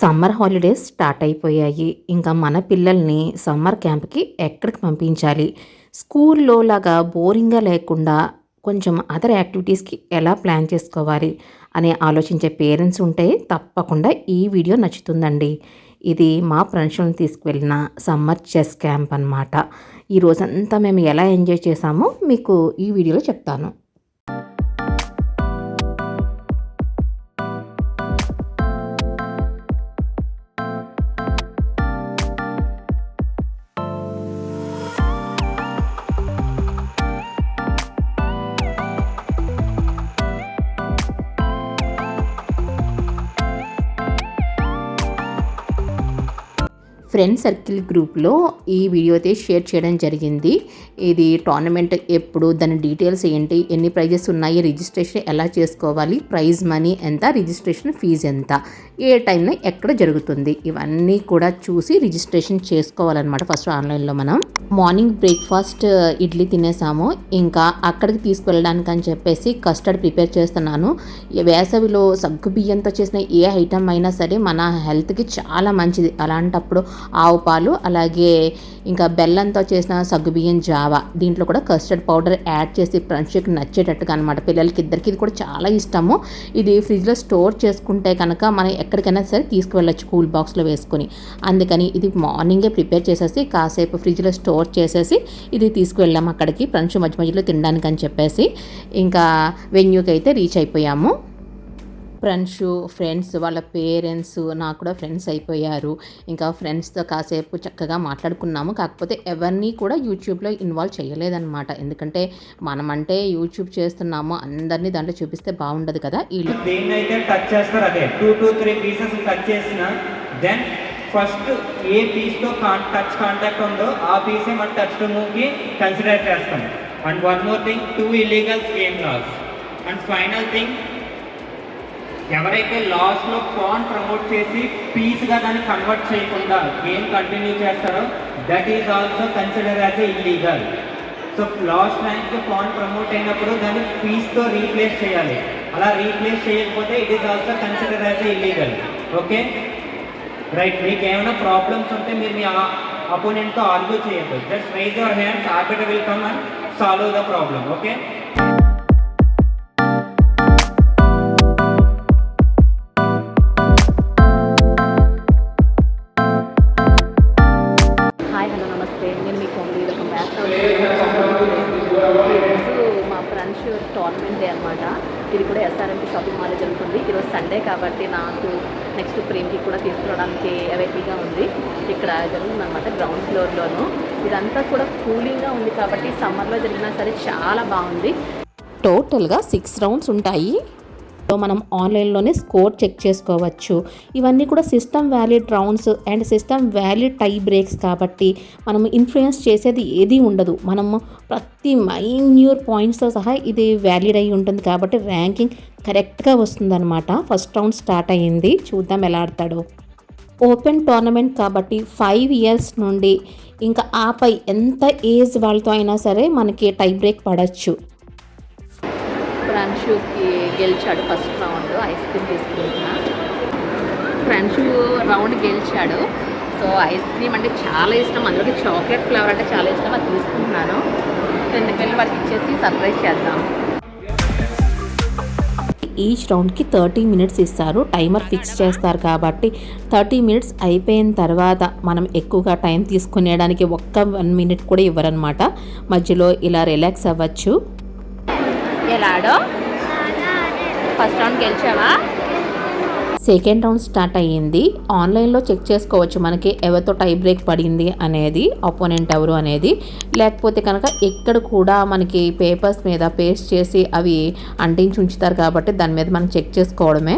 Summer holidays start అయిపోయాయి. ఇంకా మన పిల్లల్ని సమ్మర్ క్యాంప్కి ఎక్కడికి పంపించాలి? స్కూల్లో లాగా బోరింగ్గా లేకుండా కొంచెం అదర్ యాక్టివిటీస్కి ఎలా ప్లాన్ చేసుకోవాలి? అని ఆలోచించే పేరెంట్స్ ఉంటే తప్పకుండా ఈ వీడియో నచ్చుతుందండి. ఇది మా ఫ్రెండ్స్ని తీసుకువెళ్ళిన సమ్మర్ చెస్ క్యాంప్ అనమాట ఈ రోజంతా మేము ఎలా ఎంజాయ్ చేసామో మీకు ఈ వీడియోలో చెప్తాను. ఫ్రెండ్ సర్కిల్ గ్రూప్లో ఈ వీడియో అయితే షేర్ చేయడం జరిగింది. ఇది టోర్నమెంట్ ఎప్పుడు దాని డీటెయిల్స్ ఏంటి ఎన్ని ప్రైజెస్ ఉన్నాయి రిజిస్ట్రేషన్ ఎలా చేసుకోవాలి ప్రైజ్ మనీ ఎంత రిజిస్ట్రేషన్ ఫీజు ఎంత ఏ టైంలో ఎక్కడ జరుగుతుంది ఇవన్నీ కూడా చూసి రిజిస్ట్రేషన్ చేసుకోవాలన్నమాట ఫస్ట్ ఆన్లైన్లో మనం. మార్నింగ్ బ్రేక్ఫాస్ట్ ఇడ్లీ తినేసాము. ఇంకా అక్కడికి తీసుకువెళ్ళడానికి అని చెప్పేసి కస్టర్డ్ ప్రిపేర్ చేస్తున్నాను. వేసవిలో సగ్గు బియ్యంతో చేసిన ఏ ఐటమ్ అయినా సరే మన హెల్త్కి చాలా మంచిది. అలాంటప్పుడు ఆవు పాలు అలాగే ఇంకా బెల్లంతో చేసిన సగ్గుబియ్యం జావా. దీంట్లో కూడా కస్టర్డ్ పౌడర్ యాడ్ చేసి ఫ్రెండ్షిప్ నచ్చేటట్టుగా అనమాట పిల్లలకి ఇద్దరికి ఇది కూడా చాలా ఇష్టము. ఇది ఫ్రిడ్జ్లో స్టోర్ చేసుకుంటే కనుక మనం ఎక్కడికైనా సరే తీసుకువెళ్ళచ్చు కూల్ బాక్స్లో వేసుకొని. అందుకని ఇది మార్నింగే ప్రిపేర్ చేసేసి కాసేపు ఫ్రిడ్జ్లో స్టోర్ చేసేసి ఇది తీసుకువెళ్ళాము అక్కడికి. ఫ్రెండ్స్ మధ్య మధ్యలో తినడానికి అని చెప్పేసి ఇంకా వెన్యూకి అయితే రీచ్ అయిపోయాము. ఫ్రెండ్స్ ఫ్రెండ్స్ వాళ్ళ పేరెంట్స్ నాకు కూడా ఫ్రెండ్స్ అయిపోయారు. ఇంకా ఫ్రెండ్స్తో కాసేపు చక్కగా మాట్లాడుకున్నాము. కాకపోతే ఎవరిని కూడా యూట్యూబ్లో ఇన్వాల్వ్ చేయలేదన్నమాట. ఎందుకంటే మనమంటే యూట్యూబ్ చేస్తున్నాము అందరినీ దాంట్లో చూపిస్తే బాగుండదు కదా. వీళ్ళు దేన్నైతే టచ్ చేస్తారు అదే two to three pieces touch చేసిన దెన్ ఫస్ట్ ఏ పీస్తో కాన్ టచ్ కాంటాక్ట్ ఉందో ఆ పీసే మన టచ్ టు మూవ్కి కన్సిడర్ చేస్తాం. And one more thing two illegal game loss and final thing ఎవరైతే లాస్ట్లో పాన్ ప్రమోట్ చేసి పీస్గా దాన్ని కన్వర్ట్ చేయకుండా గేమ్ కంటిన్యూ చేస్తారో that is also consider as a illegal so last rank pawn promote అయినప్పుడు దాన్ని పీస్తో రీప్లేస్ చేయాలి. అలా రీప్లేస్ చేయకపోతే it is also consider as a illegal okay right మీకు ఏమైనా ప్రాబ్లమ్స్ ఉంటే మీరు మీ అపోనెంట్తో ఆర్గ్యూ చేయొద్దు. Just raise your hands arbiter will come and solve the problem okay ఇది కూడా ఎస్ఆర్ఎంపీ షాపింగ్ మాల్ జరుగుతుంది. ఈరోజు సండే కాబట్టి నాకు నెక్స్ట్ ప్రేమ్కి కూడా తీసుకురావడానికి అవైలబుల్గా ఉంది. ఇక్కడ జరుగుతుందనమాట గ్రౌండ్ ఫ్లోర్లోను ఇదంతా కూడా కూలింగ్గా ఉంది కాబట్టి సమ్మర్లో జరిగినా సరే చాలా బాగుంది. టోటల్గా సిక్స్ రౌండ్స్ ఉంటాయి. సో మనం ఆన్లైన్లోనే స్కోర్ చెక్ చేసుకోవచ్చు. ఇవన్నీ కూడా system valid rounds and system valid tie breaks కాబట్టి మనం ఇన్ఫ్లుయెన్స్ చేసేది ఏది ఉండదు. మనము ప్రతి మైన్యూర్ పాయింట్స్తో సహా ఇది వ్యాలిడ్ అయి ఉంటుంది కాబట్టి ర్యాంకింగ్ కరెక్ట్గా వస్తుందన్నమాట. ఫస్ట్ రౌండ్ స్టార్ట్ అయ్యింది చూద్దాం ఎలా ఆడతాడో. ఓపెన్ టోర్నమెంట్ కాబట్టి ఫైవ్ ఇయర్స్ నుండి ఇంకా ఆపై ఎంత ఏజ్ వాళ్ళతో అయినా సరే మనకి టై బ్రేక్ పడచ్చు. ఫ్రాన్షుకి గెలిచాడు ఫస్ట్ రౌండ్ ఐస్ క్రీమ్ తీసుకుంటున్నా. ఫ్రాన్షు రౌండ్ గెలిచాడు. సో ఐస్ క్రీమ్ అంటే చాలా ఇష్టం. అందులోకి చాక్లెట్ ఫ్లేవర్ అంటే చాలా ఇష్టం. అది తీసుకుంటున్నాను. కిందకి వెళ్ళి వాడికి ఇచ్చేసి సర్ప్రైజ్ చేద్దాం. ఈచ్ రౌండ్కి థర్టీ మినిట్స్ ఇస్తారు. టైమర్ ఫిక్స్ చేస్తారు కాబట్టి థర్టీ మినిట్స్ అయిపోయిన తర్వాత మనం ఎక్కువగా టైం తీసుకునేడానికి ఒక్క వన్ మినిట్ కూడా ఇవ్వరనమాట మధ్యలో ఇలా రిలాక్స్ అవ్వచ్చు. ఎలా ఆడో ఫస్ట్ రౌండ్ గెలిచావా? సెకండ్ రౌండ్ స్టార్ట్ అయ్యింది. ఆన్లైన్లో చెక్ చేసుకోవచ్చు మనకి ఎవరితో టై బ్రేక్ పడింది అనేది అపోనెంట్ ఎవరు అనేది. లేకపోతే కనుక ఇక్కడ కూడా మనకి పేపర్స్ మీద పేస్ట్ చేసి అవి అంటించి ఉంచుతారు కాబట్టి దాని మీద మనం చెక్ చేసుకోవడమే.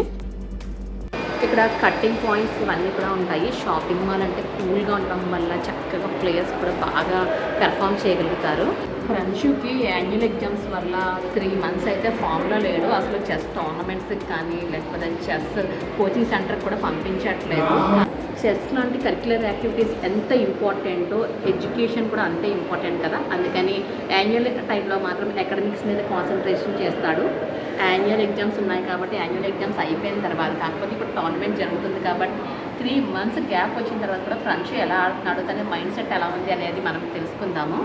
ఇక్కడ కట్టింగ్ పాయింట్స్ ఇవన్నీ కూడా ఉంటాయి. షాపింగ్ మాల్ అంటే కూల్గా ఉండడం వల్ల చక్కగా ప్లేయర్స్ కూడా బాగా పెర్ఫామ్ చేయగలుగుతారు. ఫ్రెండ్షిప్కి యాన్యువల్ ఎగ్జామ్స్ వల్ల త్రీ మంత్స్ అయితే ఫామ్లో లేడు. అసలు చెస్ టోర్నమెంట్స్కి కానీ లేకపోతే చెస్ కోచింగ్ సెంటర్కి కూడా పంపించట్లేదు. చెస్ లాంటి కరిక్యులర్ యాక్టివిటీస్ ఎంత ఇంపార్టెంటో ఎడ్యుకేషన్ కూడా అంతే ఇంపార్టెంట్ కదా? అందుకని యాన్యువల్ టైంలో మాత్రం అకాడమిక్స్ మీద కాన్సన్ట్రేషన్ చేస్తాడు. యాన్యువల్ ఎగ్జామ్స్ ఉన్నాయి కాబట్టి యాన్యువల్ ఎగ్జామ్స్ అయిపోయిన తర్వాత కాకపోతే ఇప్పుడు టోర్నమెంట్ జరుగుతుంది కాబట్టి త్రీ మంత్స్ గ్యాప్ వచ్చిన తర్వాత కూడా ఫ్రెండ్స్ ఎలా ఆడుతున్నాడు తన మైండ్ సెట్ ఎలా ఉంది అనేది మనం తెలుసుకుందాము.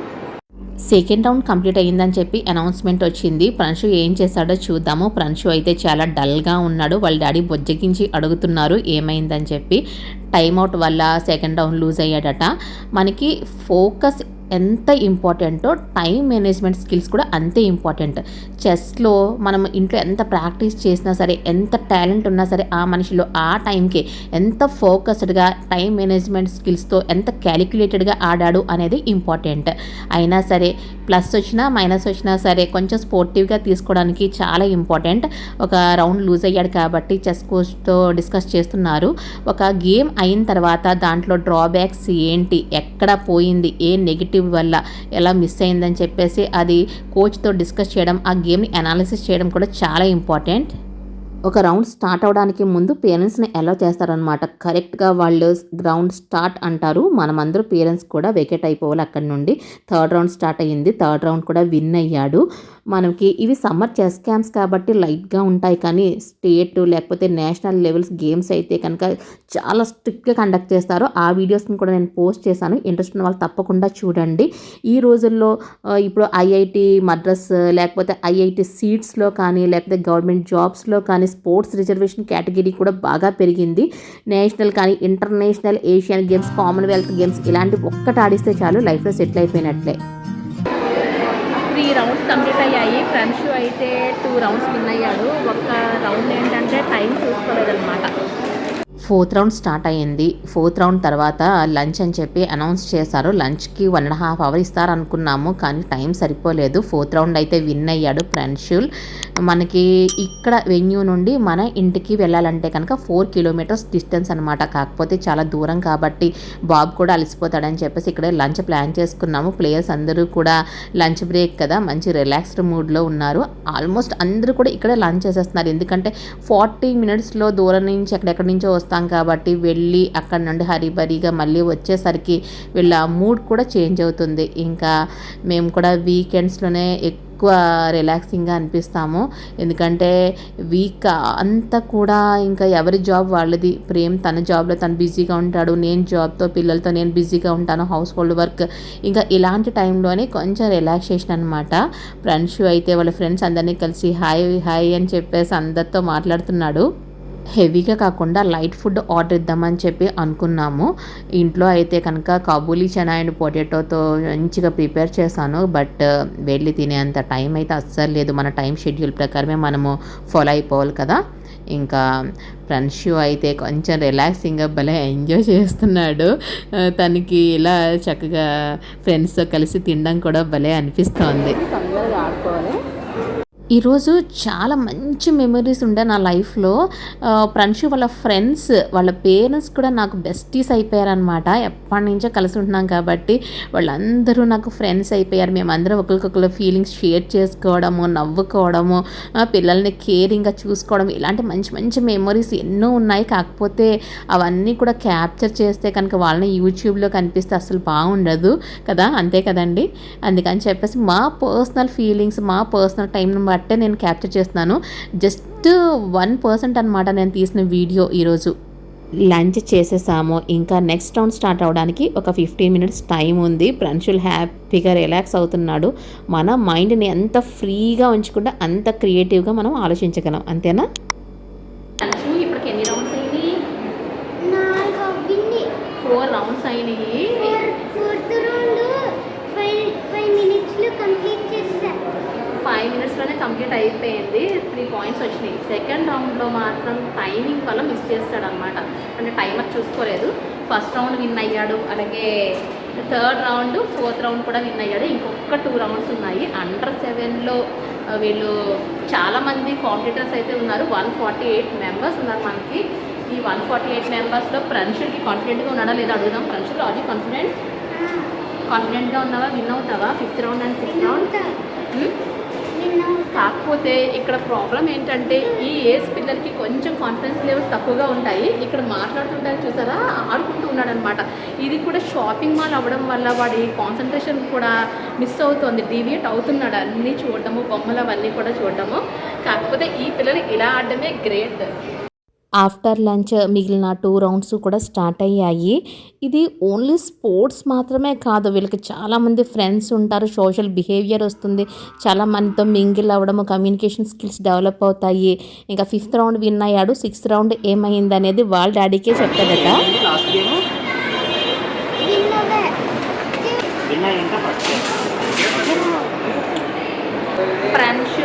సెకండ్ రౌండ్ కంప్లీట్ అయ్యిందని చెప్పి అనౌన్స్మెంట్ వచ్చింది. ప్రణషు ఏం చేశాడో చూద్దాము. ప్రణషు అయితే చాలా డల్గా ఉన్నాడు. వాళ్ళ డాడీ బొజ్జగించి అడుగుతున్నారు ఏమైందని చెప్పి. టైంఅవుట్ వల్ల సెకండ్ రౌండ్ లూజ్ అయ్యాడట. మనకి ఫోకస్ ఎంత ఇంపార్టెంటో టైం మేనేజ్మెంట్ స్కిల్స్ కూడా అంతే ఇంపార్టెంట్. చెస్లో మనం ఇంట్లో ఎంత ప్రాక్టీస్ చేసినా సరే ఎంత టాలెంట్ ఉన్నా సరే ఆ మనిషిలో ఆ టైంకి ఎంత ఫోకస్డ్గా టైం మేనేజ్మెంట్ స్కిల్స్తో ఎంత క్యాలిక్యులేటెడ్గా ఆడాడు అనేది ఇంపార్టెంట్. అయినా సరే ప్లస్ వచ్చినా మైనస్ వచ్చినా సరే కొంచెం స్పోర్టివ్గా తీసుకోవడానికి చాలా ఇంపార్టెంట్. ఒక రౌండ్ లూజ్ అయ్యాడు కాబట్టి చెస్ కోచ్తో డిస్కస్ చేస్తున్నారు. ఒక గేమ్ అయిన తర్వాత దాంట్లో డ్రాబ్యాక్స్ ఏంటి? ఎక్కడ పోయింది? ఏ నెగిటివ్ వల్ల ఎలా మిస్ అయిందని చెప్పేసి అది కోచ్తో డిస్కస్ చేయడం ఆ గేమ్ని అనాలిసిస్ చేయడం కూడా చాలా ఇంపార్టెంట్. ఒక రౌండ్ స్టార్ట్ అవడానికి ముందు పేరెంట్స్ని ఎలా చేస్తారనమాట కరెక్ట్గా వాళ్ళు రౌండ్ స్టార్ట్ అంటారు. మనమందరూ పేరెంట్స్ కూడా వెకెట్ అయిపోవాలి అక్కడి నుండి. థర్డ్ రౌండ్ స్టార్ట్ అయ్యింది. థర్డ్ రౌండ్ కూడా విన్ అయ్యాడు. మనకి ఇవి సమ్మర్ చెస్ క్యాంప్స్ కాబట్టి లైట్గా ఉంటాయి. కానీ స్టేట్ లేకపోతే నేషనల్ లెవెల్స్ గేమ్స్ అయితే కనుక చాలా స్ట్రిక్ట్గా కండక్ట్ చేస్తారు. ఆ వీడియోస్ని కూడా నేను పోస్ట్ చేశాను. ఇంట్రెస్ట్ ఉన్న వాళ్ళు తప్పకుండా చూడండి. ఈ రోజుల్లో ఇప్పుడు ఐఐటి మద్రాస్ లేకపోతే ఐఐటి సీట్స్లో కానీ లేకపోతే గవర్నమెంట్ జాబ్స్లో కానీ స్పోర్ట్స్ రిజర్వేషన్ కేటగిరీ కూడా బాగా పెరిగింది. నేషనల్ కానీ international Asian games Commonwealth games ఇలాంటి ఒక్కటి ఆడిస్తే చాలు లైఫ్లో సెటిల్ అయిపోయినట్లే. త్రీ రౌండ్స్ కంప్లీట్ అయ్యాయి. ఫ్రెండ్స్ అయితే టూ రౌండ్స్ విన్ అయ్యాడు. ఒక రౌండ్ ఏంటంటే టైం చూసుకోలేదన్నమాట. ఫోర్త్ రౌండ్ స్టార్ట్ అయ్యింది. ఫోర్త్ రౌండ్ తర్వాత లంచ్ అని చెప్పి అనౌన్స్ చేశారు. లంచ్కి వన్ అండ్ హాఫ్ అవర్ ఇస్తారు అనుకున్నాము కానీ టైం సరిపోలేదు. ఫోర్త్ రౌండ్ అయితే విన్ అయ్యాడు ప్రణ్షుల్ మనకి ఇక్కడ వెన్యూ నుండి మన ఇంటికి వెళ్ళాలంటే కనుక ఫోర్ కిలోమీటర్స్ డిస్టెన్స్ అనమాట కాకపోతే చాలా దూరం కాబట్టి బాబు కూడా అలసిపోతాడని చెప్పేసి ఇక్కడే లంచ్ ప్లాన్ చేసుకున్నాము. ప్లేయర్స్ అందరూ కూడా లంచ్ బ్రేక్ కదా మంచి రిలాక్స్డ్ మూడ్లో ఉన్నారు. ఆల్మోస్ట్ అందరూ కూడా ఇక్కడే లంచ్ చేసేస్తున్నారు. ఎందుకంటే ఫార్టీ మినిట్స్లో దూరం నుంచి ఎక్కడెక్కడి నుంచో వస్తాను వెళ్తున్నాం కాబట్టి వెళ్ళి అక్కడ నుండి హరిబరిగా మళ్ళీ వచ్చేసరికి వీళ్ళ మూడ్ కూడా చేంజ్ అవుతుంది. ఇంకా మేము కూడా వీకెండ్స్లోనే ఎక్కువ రిలాక్సింగ్గా అనిపిస్తాము. ఎందుకంటే వీక్ అంతా కూడా ఇంకా ఎవరి జాబ్ వాళ్ళది. ప్రేమ్ తన జాబ్లో తను బిజీగా ఉంటాడు. నేను జాబ్తో పిల్లలతో నేను బిజీగా ఉంటాను. హౌస్ హోల్డ్ వర్క్ ఇంకా ఇలాంటి టైంలోనే కొంచెం రిలాక్సేషన్ అనమాట ఫ్రెండ్స్ అయితే వాళ్ళ ఫ్రెండ్స్ అందరినీ కలిసి హాయ్ హాయ్ అని చెప్పేసి అందరితో మాట్లాడుతున్నాడు. హెవీగా కాకుండా లైట్ ఫుడ్ ఆర్డర్ ఇద్దామని చెప్పి అనుకున్నాము. ఇంట్లో అయితే కనుక కాబూలీ చనా అండ్ పొటాటోతో మంచిగా ప్రిపేర్ చేశాను. బట్ వెళ్ళి తినేంత టైం అయితే అస్సలు లేదు. మన టైం షెడ్యూల్ ప్రకారమే మనము ఫాలో అయిపోవాలి కదా. ఇంకా ఫ్రెండ్షిప్ అయితే కొంచెం రిలాక్సింగ్గా భలే ఎంజాయ్ చేస్తున్నాడు. తనకి ఇలా చక్కగా ఫ్రెండ్స్తో కలిసి తినడం కూడా భలే అనిపిస్తోంది. తొందరగా ఆడుకోవాలి. ఈరోజు చాలా మంచి మెమరీస్ ఉండే నా లైఫ్లో. ఫ్రెండ్స్ వాళ్ళ ఫ్రెండ్స్ వాళ్ళ పేరెంట్స్ కూడా నాకు బెస్టీస్ అయిపోయారనమాట ఎప్పటి నుంచో కలిసి ఉంటున్నాం కాబట్టి వాళ్ళందరూ నాకు ఫ్రెండ్స్ అయిపోయారు. మేమందరం ఒకరికొకరు ఫీలింగ్స్ షేర్ చేసుకోవడము నవ్వుకోవడము పిల్లల్ని కేరింగ్గా చూసుకోవడం ఇలాంటి మంచి మంచి మెమరీస్ ఎన్నో ఉన్నాయి. కాకపోతే అవన్నీ కూడా క్యాప్చర్ చేస్తే కనుక వాళ్ళని యూట్యూబ్లో కనిపిస్తే అసలు బాగుండదు కదా. అంతే కదండి? అందుకని చెప్పేసి మా పర్సనల్ ఫీలింగ్స్ మా పర్సనల్ టైంని బట్టే నేను క్యాప్చర్ చేస్తున్నాను. జస్ట్ వన్ పర్సెంట్ అనమాట నేను తీసిన వీడియో ఈరోజు. లంచ్ చేసేసాము. ఇంకా నెక్స్ట్ రౌండ్ స్టార్ట్ అవడానికి ఒక ఫిఫ్టీన్ మినిట్స్ టైం ఉంది. ప్రణ్షుల్ హ్యాపీగా రిలాక్స్ అవుతున్నాడు. మన మైండ్ని ఎంత ఫ్రీగా ఉంచుకుంటే అంత క్రియేటివ్గా మనం ఆలోచించగలం. అంతేనా? ఫోర్ రౌండ్స్ అయినాయి four fourth round five five మినిట్స్లో కంప్లీట్ చేస్తా ఫైవ్ మినిట్స్లోనే కంప్లీట్ అయిపోయింది. త్రీ పాయింట్స్ వచ్చినాయి. సెకండ్ రౌండ్లో మాత్రం టైమింగ్ వల్ల మిస్ చేస్తాడనమాట అంటే టైమర్ చూసుకోలేదు. ఫస్ట్ రౌండ్ విన్ అయ్యాడు. అలాగే థర్డ్ రౌండ్ ఫోర్త్ రౌండ్ కూడా విన్ అయ్యాడు. ఇంకొక టూ రౌండ్స్ ఉన్నాయి. అండర్ సెవెన్లో వీళ్ళు చాలామంది కాంపిటీటర్స్ అయితే ఉన్నారు. వన్ ఫార్టీ ఎయిట్ మెంబర్స్ ఉన్నారు మనకి. ఈ వన్ ఫార్టీ ఎయిట్ మెంబర్స్లో ప్రణ్షుడికి కాన్ఫిడెంట్గా ఉన్నాడా లేదా అడుగుదాం. ప్రణ్షుడు ఆర్ కాన్ఫిడెంట్? కాన్ఫిడెంట్గా ఉన్నావా? విన్ అవుతావా? Fifth round and sixth round? కాకపోతే ఇక్కడ ప్రాబ్లం ఏంటంటే ఈ ఏజ్ పిల్లలకి కొంచెం కాన్ఫిడెన్స్ లెవెల్స్ తక్కువగా ఉంటాయి. ఇక్కడ మాట్లాడుతుంటారు చూసారా? ఆడుకుంటూ ఉన్నాడు అనమాట ఇది కూడా షాపింగ్ మాల్ అవ్వడం వల్ల వాడి కాన్సన్ట్రేషన్ కూడా మిస్ అవుతుంది. డీవియేట్ అవుతున్నాడు. అన్నీ చూడటము బొమ్మలు అవన్నీ కూడా చూడటము కాకపోతే ఈ పిల్లలు ఇలా ఆడడమే గ్రేట్ ఆఫ్టర్ లంచ్ మిగిలిన టూ రౌండ్స్ కూడా స్టార్ట్ అయ్యాయి. ఇది ఓన్లీ స్పోర్ట్స్ మాత్రమే కాదు వీళ్ళకి చాలామంది ఫ్రెండ్స్ ఉంటారు సోషల్ బిహేవియర్ వస్తుంది చాలా మందితో మింగిల్ అవ్వడము కమ్యూనికేషన్ స్కిల్స్ డెవలప్ అవుతాయి. ఇంకా ఫిఫ్త్ రౌండ్ విన్ అయ్యాడు సిక్స్త్ రౌండ్ ఏమైంది అనేది వాళ్ళ డాడీకే చెప్తాడట లాస్ట్ గేమ్ విన్ అవే విన్ అయ్యిందా ఫస్ట్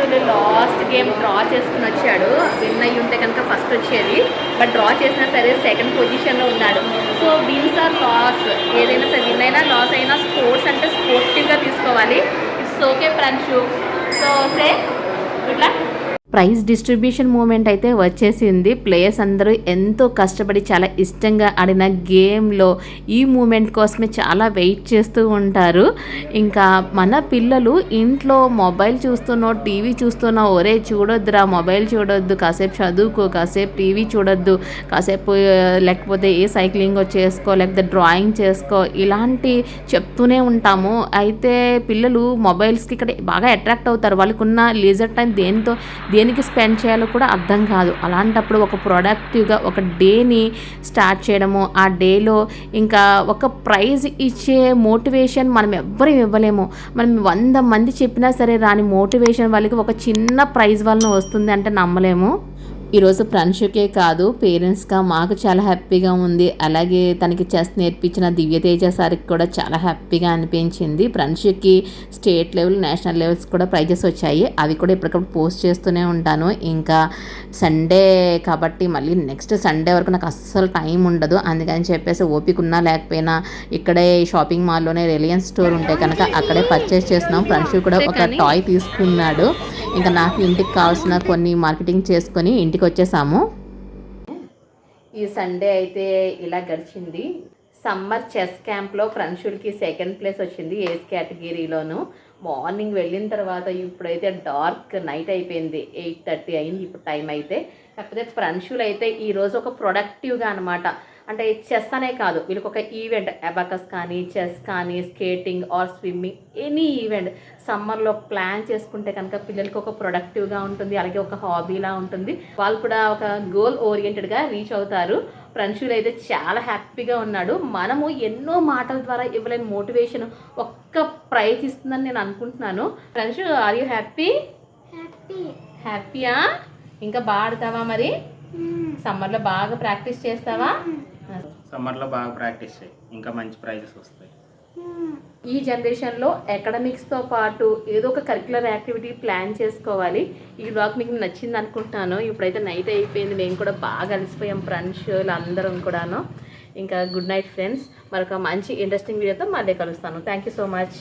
ఫ్రెండ్షులు లాస్ట్ గేమ్ డ్రా చేసుకుని వచ్చాడు. విన్ అయ్యి ఉంటే కనుక ఫస్ట్ వచ్చేది. బట్ డ్రా చేసినా సరే సెకండ్ పొజిషన్లో ఉన్నాడు. సో విన్స్ ఆర్ లాస్ ఏదైనా సరే విన్ అయినా లాస్ అయినా స్పోర్ట్స్ అంటే స్పోర్టివ్గా తీసుకోవాలి. It's okay Pranshu so say good luck prize distribution moment అయితే వచ్చేసింది. ప్లేయర్స్ అందరూ ఎంతో కష్టపడి చాలా ఇష్టంగా ఆడిన గేమ్లో ఈ మూమెంట్ కోసమే చాలా వెయిట్ చేస్తూ ఉంటారు. ఇంకా మన పిల్లలు ఇంట్లో మొబైల్ చూస్తున్నో టీవీ చూస్తున్నో ఒరే చూడొద్దురా మొబైల్ చూడొద్దు కాసేపు చదువుకో కాసేపు టీవీ చూడొద్దు కాసేపు లేకపోతే ఏ సైక్లింగ్ చేసుకో లేకపోతే డ్రాయింగ్ చేసుకో ఇలాంటి చెప్తూనే ఉంటాము. అయితే పిల్లలు మొబైల్స్కి ఇక్కడ బాగా అట్రాక్ట్ అవుతారు. వాళ్ళకున్న లీజర్ టైం దేనితో దేనికి స్పెండ్ చేయాలో కూడా అర్థం కాదు. అలాంటప్పుడు ఒక ప్రొడక్టివ్గా ఒక డేని స్టార్ట్ చేయడము ఆ డేలో ఇంకా ఒక ప్రైజ్ ఇచ్చే మోటివేషన్ మనం ఎవ్వరూ ఇవ్వలేము. మనం వంద మంది చెప్పినా సరే రాని మోటివేషన్ వాళ్ళకి ఒక చిన్న ప్రైజ్ వలన వస్తుంది అంటే నమ్మలేము. ఈరోజు ఫ్రెండ్షిప్కే కాదు పేరెంట్స్గా మాకు చాలా హ్యాపీగా ఉంది. అలాగే తనకి చెస్ నేర్పించిన దివ్యతేజ సార్కి కూడా చాలా హ్యాపీగా అనిపించింది. ఫ్రెండ్షిప్కి స్టేట్ లెవెల్ నేషనల్ లెవెల్స్ కూడా ప్రైజెస్ వచ్చాయి. అవి కూడా ఇప్పటికప్పుడు పోస్ట్ చేస్తూనే ఉంటాను. ఇంకా సండే కాబట్టి మళ్ళీ నెక్స్ట్ సండే వరకు నాకు అస్సలు టైం ఉండదు. అందుకని చెప్పేసి ఓపిక ఉన్నా లేకపోయినా ఇక్కడే షాపింగ్ మాల్లోనే రిలయన్స్ స్టోర్ ఉంటే కనుక అక్కడే పర్చేస్ చేస్తున్నాం. ఫ్రెండ్షిప్ కూడా ఒక టాయ్ తీసుకున్నాడు. ఇంకా నాకు ఇంటికి కావాల్సిన కొన్ని మార్కెటింగ్ చేసుకొని ఇంటికి వచ్చేసాము ఈ సండే అయితే ఇలా గడిచింది. సమ్మర్ చెస్ క్యాంప్లో ఫ్రెండ్షుల్కి సెకండ్ ప్లేస్ వచ్చింది ఏజ్ కేటగిరీలోను. మార్నింగ్ వెళ్ళిన తర్వాత ఇప్పుడైతే డార్క్ నైట్ అయిపోయింది. ఎయిట్ థర్టీ అయింది ఇప్పుడు టైం అయితే. కాకపోతే ఫ్రెండ్షులు అయితే ఈరోజు ఒక ప్రొడక్టివ్గా అనమాట అంటే చెస్ అనే కాదు వీళ్ళకి ఒక ఈవెంట్. అబాకస్ కానీ చెస్ కానీ skating or swimming any event. సమ్మర్లో ప్లాన్ చేసుకుంటే కనుక పిల్లలకి ఒక ప్రొడక్టివ్గా ఉంటుంది అలాగే ఒక హాబీలా ఉంటుంది. వాళ్ళు కూడా ఒక గోల్ ఓరియంటెడ్గా రీచ్ అవుతారు. ఫ్రెండ్షులు అయితే చాలా హ్యాపీగా ఉన్నాడు. మనము ఎన్నో మాటల ద్వారా ఇవ్వలేని మోటివేషన్ ఒక్క ప్రైజ్ ఇస్తుందని నేను అనుకుంటున్నాను. Friends are you happy? Happy. హ్యాపీయా? ఇంకా బాగా ఆడతావా మరి? సమ్మర్లో బాగా ప్రాక్టీస్ చేస్తావా? సమ్మర్లో బాగా ప్రాక్టీస్ చేయి. ఇంకా మంచి ప్రైజెస్ వస్తాయి. ఈ జనరేషన్లో అకాడమిక్స్తో పాటు ఏదో ఒక కరికులర్ యాక్టివిటీ ప్లాన్ చేసుకోవాలి. ఈ బ్లాగ్ మీకు నచ్చింది అనుకుంటున్నాను. ఇప్పుడైతే నైట్ అయిపోయింది. మేము కూడా బాగా అలసిపోయాం. ఫ్రెండ్స్ అందరం కూడాను. ఇంకా గుడ్ నైట్ ఫ్రెండ్స్ మరొక మంచి ఇంట్రెస్టింగ్ వీడియోతో మళ్ళీ కలుస్తాను. Thank you so much